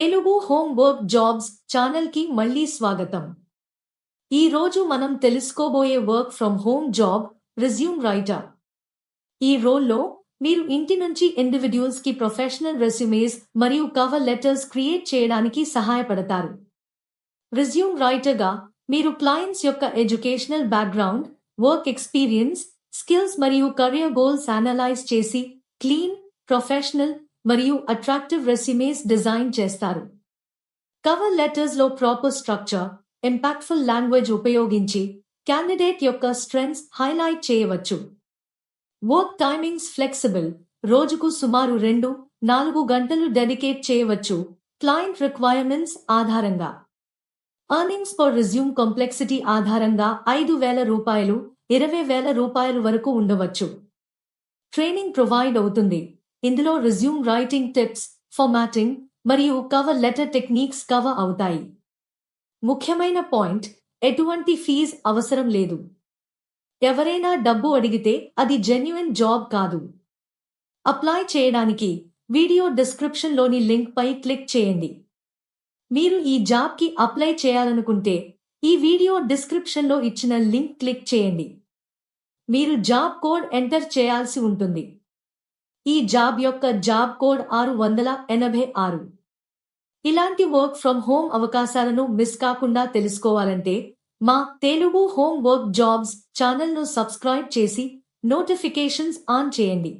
Telugu home work jobs ఛానల్కి మళ్ళీ స్వాగతం. ఈ రోజు మనం తెలుసుకోబోయే work from home job resume writer. ఈ రోల్లో మీరు ఇంటి నుంచి ఇండివిడ్యువల్స్కి ప్రొఫెషనల్ రెస్యూమేస్ మరియు కవర్ లెటర్స్ క్రియేట్ చేయడానికి సహాయపడతారు. రిజ్యూమ్ రైటర్గా మీరు క్లయింట్స్ యొక్క educational background work experience skills మరియు కెరియర్ గోల్స్ అనలైజ్ చేసి క్లీన్ ప్రొఫెషనల్ మరియు అట్రాక్టివ్ రెస్యూమేస్ డిజైన్ చేస్తారు. కవర్ లెటర్స్లో ప్రాపర్ స్ట్రక్చర్ ఇంపాక్ట్ఫుల్ లాంగ్వేజ్ ఉపయోగించి క్యాండిడేట్ యొక్క స్ట్రెంగ్స్ హైలైట్ చేయవచ్చు. వర్క్ టైమింగ్స్ ఫ్లెక్సిబుల్ రోజుకు సుమారు రెండు నాలుగు గంటలు డెడికేట్ చేయవచ్చు క్లయింట్ రిక్వైర్మెంట్స్ ఆధారంగా. ఎర్నింగ్స్ ఫర్ రిజ్యూమ్ కాంప్లెక్సిటీ ఆధారంగా ఐదు వేల రూపాయలు ఇరవై వేల రూపాయలు వరకు ఉండవచ్చు. ట్రైనింగ్ ప్రొవైడ్ అవుతుంది. ఇందులో రిజ్యూమ్ రైటింగ్ టిప్స్ ఫార్మాటింగ్ మరియు కవర్ లెటర్ టెక్నిక్స్ కవర్ అవుతాయి. ముఖ్యమైన పాయింట్ ఎటువంటి ఫీజ్ అవసరం లేదు. ఎవరైనా డబ్బు అడిగితే అది జెన్యున్ జాబ్ కాదు. అప్లై చేయడానికి వీడియో డిస్క్రిప్షన్లోని లింక్పై క్లిక్ చేయండి. మీరు ఈ జాబ్కి అప్లై చేయాలనుకుంటే ఈ వీడియో డిస్క్రిప్షన్లో ఇచ్చిన లింక్ క్లిక్ చేయండి. మీరు జాబ్ కోడ్ ఎంటర్ చేయాల్సి ఉంటుంది. ఈ జాబ్ యొక్క జాబ్ కోడ్ ఆరు వందల ఎనభై ఆరు. ఇలాంటి వర్క్ ఫ్రమ్ హోమ్ అవకాశాలను మిస్ కాకుండా తెలుసుకోవాలంటే మా తెలుగు హోమ్ వర్క్ జాబ్స్ ఛానల్ను సబ్స్క్రైబ్ చేసి నోటిఫికేషన్స్ ఆన్ చేయండి.